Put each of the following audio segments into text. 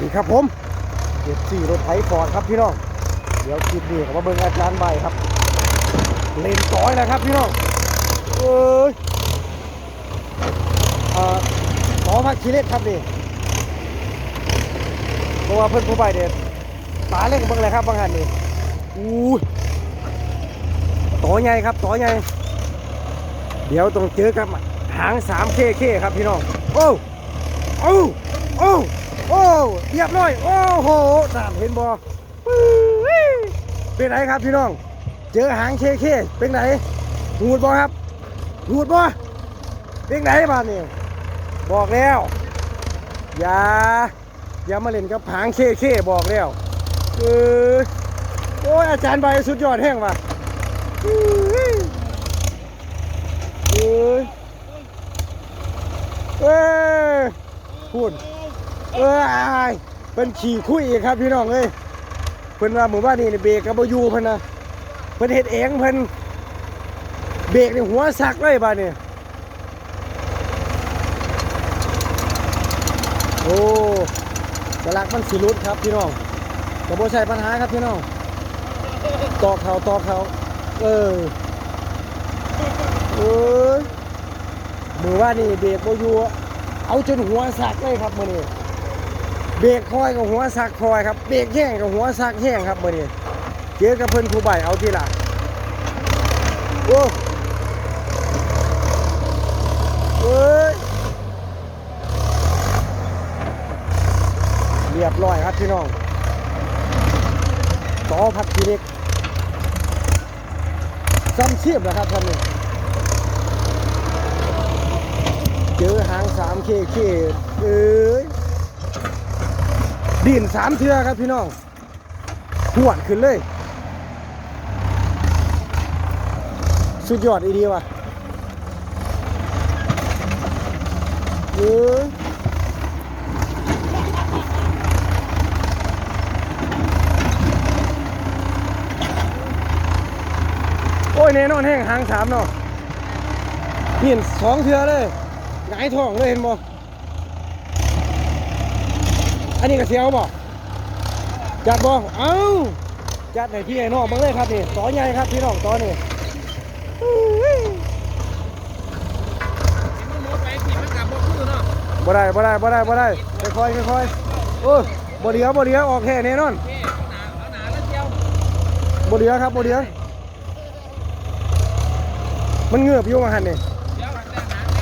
นี่ครับผมเจ็ดสี่รถไถฟอร์ดครับพี่น้อง เดี๋ยวคลิปนี้ก็มาเบิ่งอาจารย์ใบครับ เลนต้อยนะครับพี่น้องเอ้ยเอ่อขอพักคีเล็กครับนี่เพราะว่าเพิ่นผู้ใบเด็ดตาเล็กเบิ่งเลยครับบางหันนี่อู้ยต่อใหญ่ครับต่อใหญ่เดี๋ยวต้องเจอกับหางสามเคเคครับพี่น้อง โอ้ โอ้ โอ้ โอ้เรียบร้อย โอ้โหน่านเห็นบอเป็นไหนครับพี่น้อง เจอหางเคเคเป็นไหนหูดบอครับหูดบอเป็นไหนบ้านนี่บอกแล้ว อย่า อย่ามาเล่นกับหางเคเคบอกแล้วเออโอ้ยอาจารย์ใบสุดยอดแห้งว่ะอื้อเอ้ยเอ้ยพูด เอ้ยเป็นขี่คุยครับพี่น้องเอ้ยเพิ่นว่าหมู่บ้านนี่เบรกกับบอยูเพิ่นนะเพิ่นเฮ็ดเองเพิ่นเบรกนี่หัวสักเลยบ้านนี่โอ้กระลักมันสิรุดครับพี่น้องแต่บ่ใช่ปัญหาครับพี่น้องตอกเขาตอกเขาเออเอ้ยมือว่านี่เบรกโบอยูเอาจนหัวสักเลยครับมือนี้ เบรกคอยกับหัวสักคอยครับเบรกแห้งกับหัวสักแห้งครับมือนี้เจอกับเพิ่นผู้ใบเอาทีละโอ้เอ้ยเรียบร้อยครับพี่น้องต่อพักทีเล็กซ้ำเชียบแล้วครับท่านนี้เจอหางสามเคเคเอ้ย ดินสามเทือครับพี่น้องหวดขึ้นเลย สุดยอดอีดีว่ะเอ้ยโอ้ยแน่นอนแห้งหางสามเนาะเห็นสองเทือเลยหงายท้องเลยเห็นบ่ อันนี้ก็เสียวบ่จัดบ่เอ้าจัดให้พี่ให้น้องมาเลยครับนี่ต่อใหญ่ครับพี่น้องต่อนี่อุ้ยมันหมดไปขี่มันกลับบ่คือเนาะบ่ได้บ่ได้บ่ได้บ่ได้ค่อยๆค่อยๆโอ้ยบ่เหลียวบ่เหลียวออกแค่แน่นอนเท่เอาหนาเอาหนาแล้วเจียวบ่เหลียวครับบ่เหลียวมันเงือบอยู่มาหันนี่เจียวหักแต่หางไม่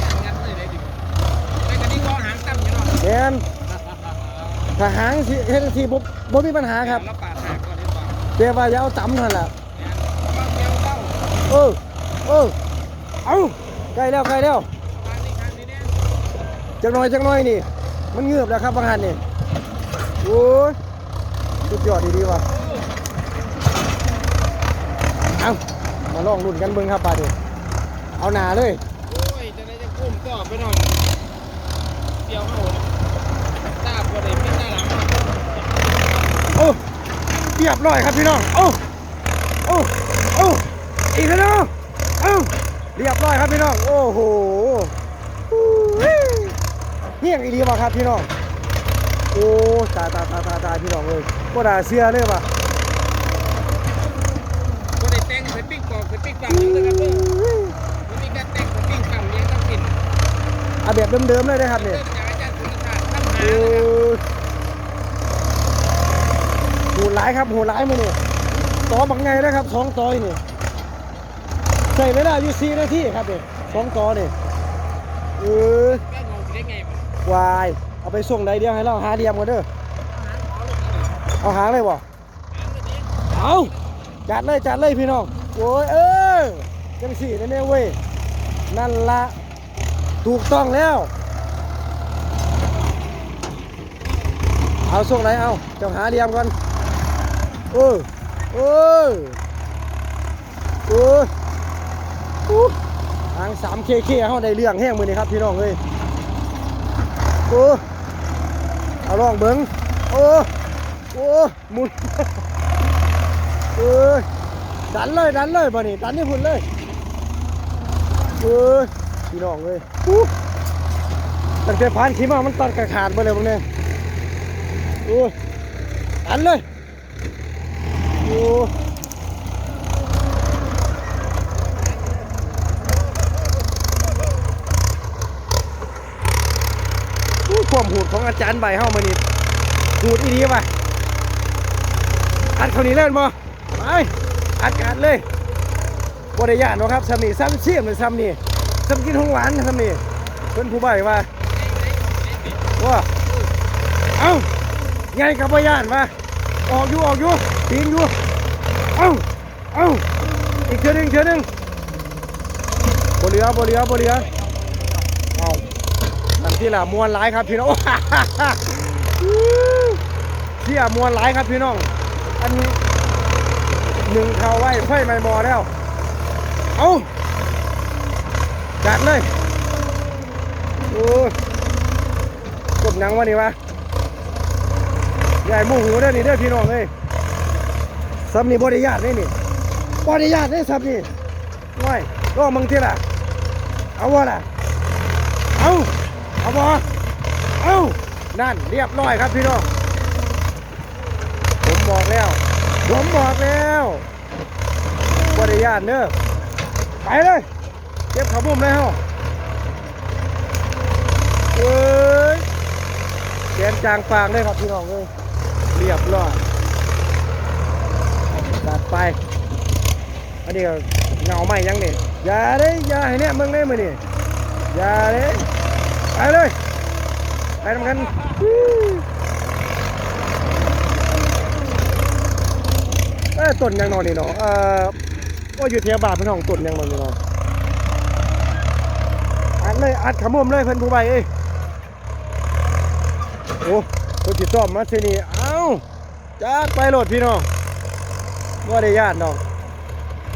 หัน ถ้าหางสิเฮ็ดจังซี่บ่บ่มีปัญหาครับแล้วปาดหางก่อนดีกว่าแต่ว่าอย่าเอาต่ำนั่นล่ะเนี่ยเอาเจียวเต้าเออเออเอาใกล้แล้วใกล้แล้วทางนี้ทางนี้เนี่ยจังน้อยจังน้อยนี่ มันเงือบแล้วครับบางหันนี่โอ้ยสุดยอดดีๆว่ะเอามาลองรุ่นกันเบิ่งครับบาดนี้เอาหนาเลยโอ้ยจะได้จะกุ้มก็ไปหน่อยเจียวเอาตาบ่ได้เป็นหน้าหลัง โอ้เรี ยบร้อยครับพี่น้องโอ้โอ้โอ้อีกแล้วเนาะเอ้าเรียบร้อยครับพี่น้องโอ้โหอู้หู้เฮี้ยงอีดีว่ะครับพี่น้องโอ้ตายตายตายตายตายพี่น้องเลยก็ด่าเสื้อเลยว่ะบ่ได้แต่งใส่ปิ้งกรอบใส่ปิ้งกำยังเลยครับเด้อมันมีการแต่งใส่ปิ้งกำยังต้องกินเอาแบบเดิมๆเลยนะครับเริ่เนี่ยมจากอาจารย์สุรชาติท่านหาโอ้นะครับโหลายครับโหดหลายมือนี่ยต่อบังไงนะครับสองต่อยนี่ใส่เวลาอยู่สี่นาทีครับเนี่ยสองต่อนี่เออวายเอาไปส่งใดเดียวให้เราหาเดียมกันเด้อเอาหางเลยบ่เอาจัดเลยจัดเลยพี่น้องโอ้ยเออจังสี่นั่นเองเว้ยนั่นละถูกต้องแล้ว เอาส่งไหนเอาเจ้าหาเดียมก่อน เออเออเอออู้ทางสามเคเคเขาได้เรื่องแห้งมือนี่ครับพี่น้องเอ้ยโอ้เอาลองเบิ้งโอ้โอ้มุนเออดันเลยดันเลยบ่นี่ดันนี่พุ่นเลยเออพี่น้องเลยตั้งแต่ผ่านขีมามันตัดกระขาดไปเลยพวกนี้โอ้อันเลย ความหูดของอาจารย์ใบเฮ้ามานี่หูดอีดีป่ะอัดเขานี้เล่นบ่ไปอัดกันเลยบริยานเนาะครับซ้ำนี่ซ้ำเชี่ยมเลยซ้ำนี่ซ้ำกินของหวานซ้ำนี่เพิ่นผู้ใบว่าว่าเอ้าไงกับบริยานมา ออกอยู่ออกอยู่ปีนอยู่เอ้าเอ้าอีกเทื่อหนึงเทื่อหนึงบ่เหลือบ่เหลือบ่เหลือเอานั่นที่ละมวนหลายครับพี่น้องเที่ยมวนหลายครับพี่น้อง อันหนึ่งเขาไว้ไฟไม่มอแล้ว เอาจัดเลยโอ้กดหนังวะนี่วะ ใหญ่หมูหูเด้อนี่เด้อพี่น้องเอ้ยซับนี่บริญาตได้นี่บริญาตได้ซับนี่ว้ายก็มึงที่ละเอาวะล่ะเอาเอาบอเอานั่นเรียบร้อยครับพี่น้องผมบอกแล้ว ผมบอกแล้วบริญาตเนอะไปเลยเก็บขาบุ้มเลยเฮาเอ้ยแกนจางฟางเลยครับพี่น้องเอ้ย เรียบร้อยตัดไป อันนี้ก็เงาไหมยังนี่อย่าเลยอย่าให้เนี่ยมึงได้มือนี่อย่าเลยไปเลยไปทำกันเอ้ยต้นยังนอนนี่เนาะเอ่อว่าอยู่เทียบาทพี่น้องต้นยังนอนนี่เนาะอัดเลยอัดขมุมเลยเพิ่อนผู้ใบเอ้โอ้ ตัวจิตซ่อมมาที่นี่เอ้าจัดไปโหลดพี่น้องว่าได้ญาติน้อง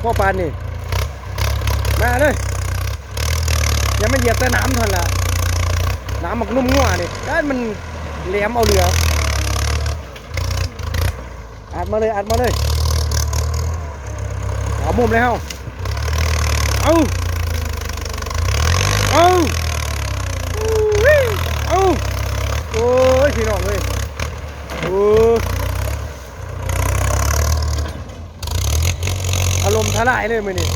พ่อปานนี่มาเลยอย่ามาเหยียบแต่น้ำเทันละน้ำมันนุ่มงัวนี่ด้านมันแหลมเอาเหลืออัดมาเลยอัดมาเลยเอามุมเลยเฮาเอาเอาอุ้ยเอาโอ้ย พี่น้องเลยโอ้อารมณ์ทลายเลยมือนี่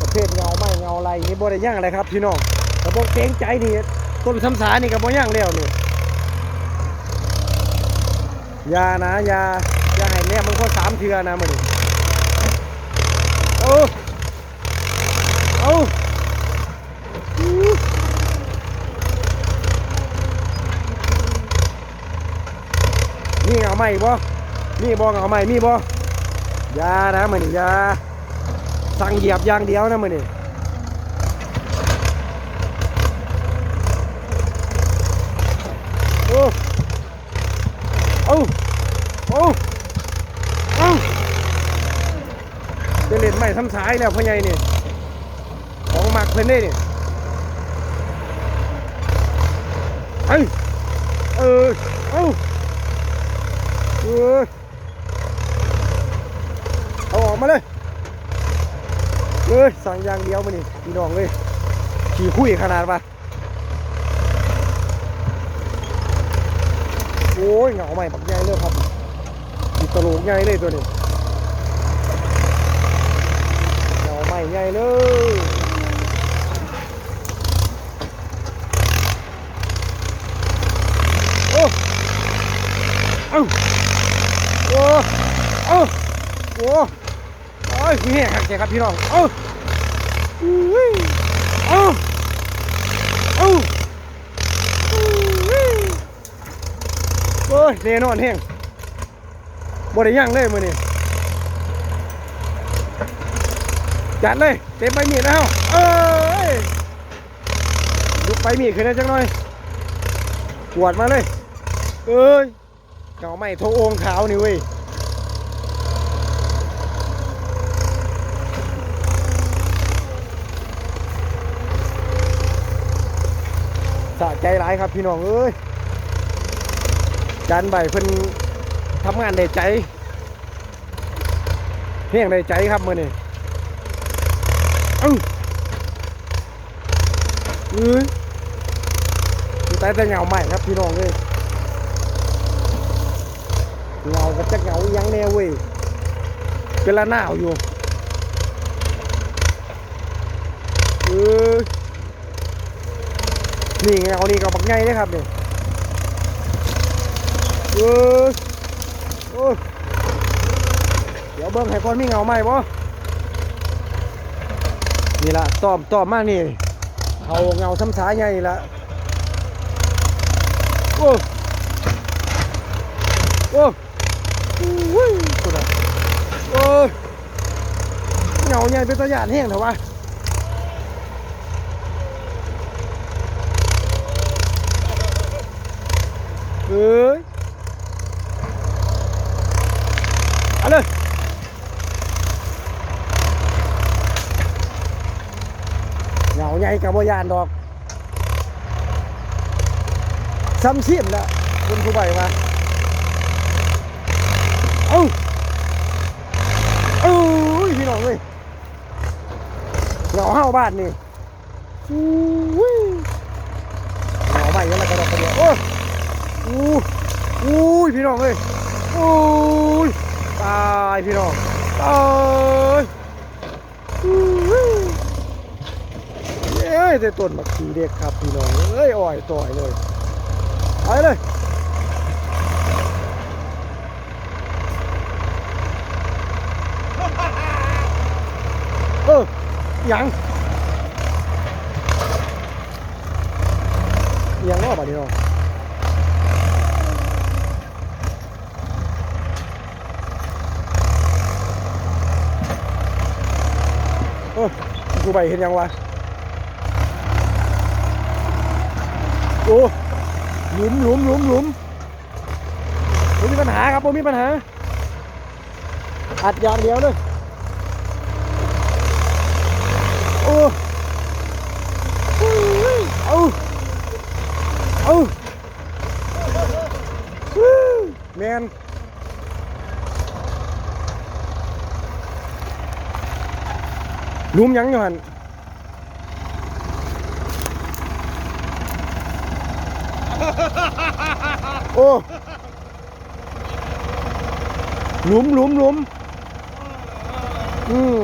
ประเภทเงาไม่เงาอะไรนี่บ่ได้ย่างอะไรครับ พี่น้องแต่บอกเกรงใจนี่ต้นสำสานี่ก็บ่ย่างแล้วนี่ยานะยายาให้แนบมันคนสามเทือนะมือนี่โอ้เอานี่ เอาใหม่บ่นี่บ่เอาใหม่มีบ่อยานะมือนี่ยาสั่งเหยียบอย่างเดียวนะมือนี่โอ้เอาเอาเอาจะเล่นใหม่ซ้ำสายแล้วพ่อใหญ่นี่ของหมักเพิ่นได้นี่เอ้ยเอออเอาออกมาเลยเอ้ยสั่งอย่างเดียวมานี่พี่น้องเลยขี่คุยขนาดปะโอ้ยเหงาใหม่บักใหญ่เลยครับขี่ตลกใหญ่เลยตัวนี้เหงาใหม่ใหญ่เลยโอ้เอ้าโอ้เอ้าโอ้โอ้ยมีแห้งหักแกครับพี่น้องเอ้าอุ้ย เอาเอาโอ้ยแน่นอนแห้งบ่ได้ย่างเลยมือนี้จัดเลยเต็มใบมีแล้วเอ้ยลุกไปมีขึ้นได้จังหน่อยปวดมาเลย เอ้ยเก่าไม่โทโองขาวนี่เว้ย สะใจร้ายครับพี่น้องเอ้ยจานใบเพิ่นทำงานได้ใจเพียงได้ใจครับมื่อนี้เอ้าเอ้ยแต่แต่เงาใหม่ครับพี่น้องเลยเงาก็จะเงายังแน่เว้ยเป็นละหนาวอยู่เออ นี่ไงเงานี่ก็บักไงเลยครับเนี่ยเออโอ้เดี๋ยวเบิ้งให้ก่อนมีเงาใหม่บ่นี่ละตอมตอมมากนี่เขาเงาซ้ำสายใหญ่นี่ละโอ้โอ้โอ้เงาใหญ่เป็นตะยานแห้งเถอะวะ เฮ้ยเอาเลยเหงาใหญ่กับว่ยานดอกซ้ำเสียมละคุณผู้ใบมาเอ้าเอ้ยพี่น้องเว้ยเหงาห้าบ้านนี่อุ้ยเหงาใหม่ยังละกระดอกกระเดียวโอ้ อู้อู้ยพี่น้องเว้ยโอ้ยตายพี่น้องตายอู้ยเอ้ยแต่ต้นบักขีเด็กครับพี่น้องเอ้ยอ่อยต่อยเลยไปเลยเออยังยังรอบอะนี่น้องเออูไปเห็นยังวะโอ้หลุมหลุมหลุมหลุมไม่มีปัญหาครับไม่มีปัญหาอัดยางเดียวเลยโอ้เอาเอาฮู้แมนห ลุมหยังอยู่หันโอ้หลุมหลุมหลุมอืม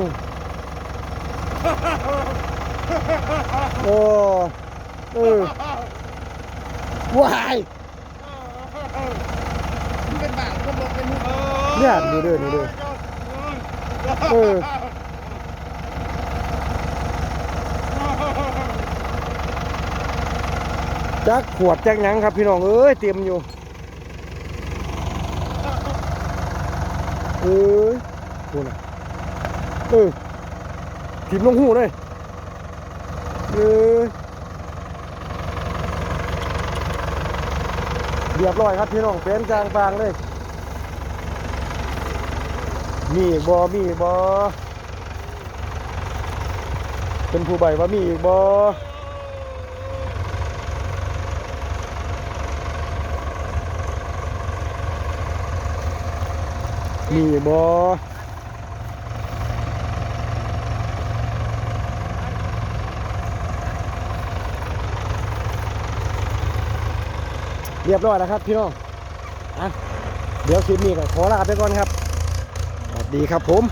โอ้เออวายมันเป็นบางคนลงเป็นเนี่ยนี่เด้อนี่เด้อเออ จักขวดจักหยังครับพี่น้องเอ้ยเตรียมอยู่เอ้ยโน่นะเออถิมลงหูเลยเออเรียบร้อยครับพี่น้องเป็นกลางฟางเลย มีอีกบอมีอีกบอเป็นผู้ใบว่ามีอีกบอ มีบอเรียบร้อยแล้วครับพี่น้องอะเดี๋ยวคลิปนี้ก็ขอลาไปก่อนครับ สวัสดีครับผม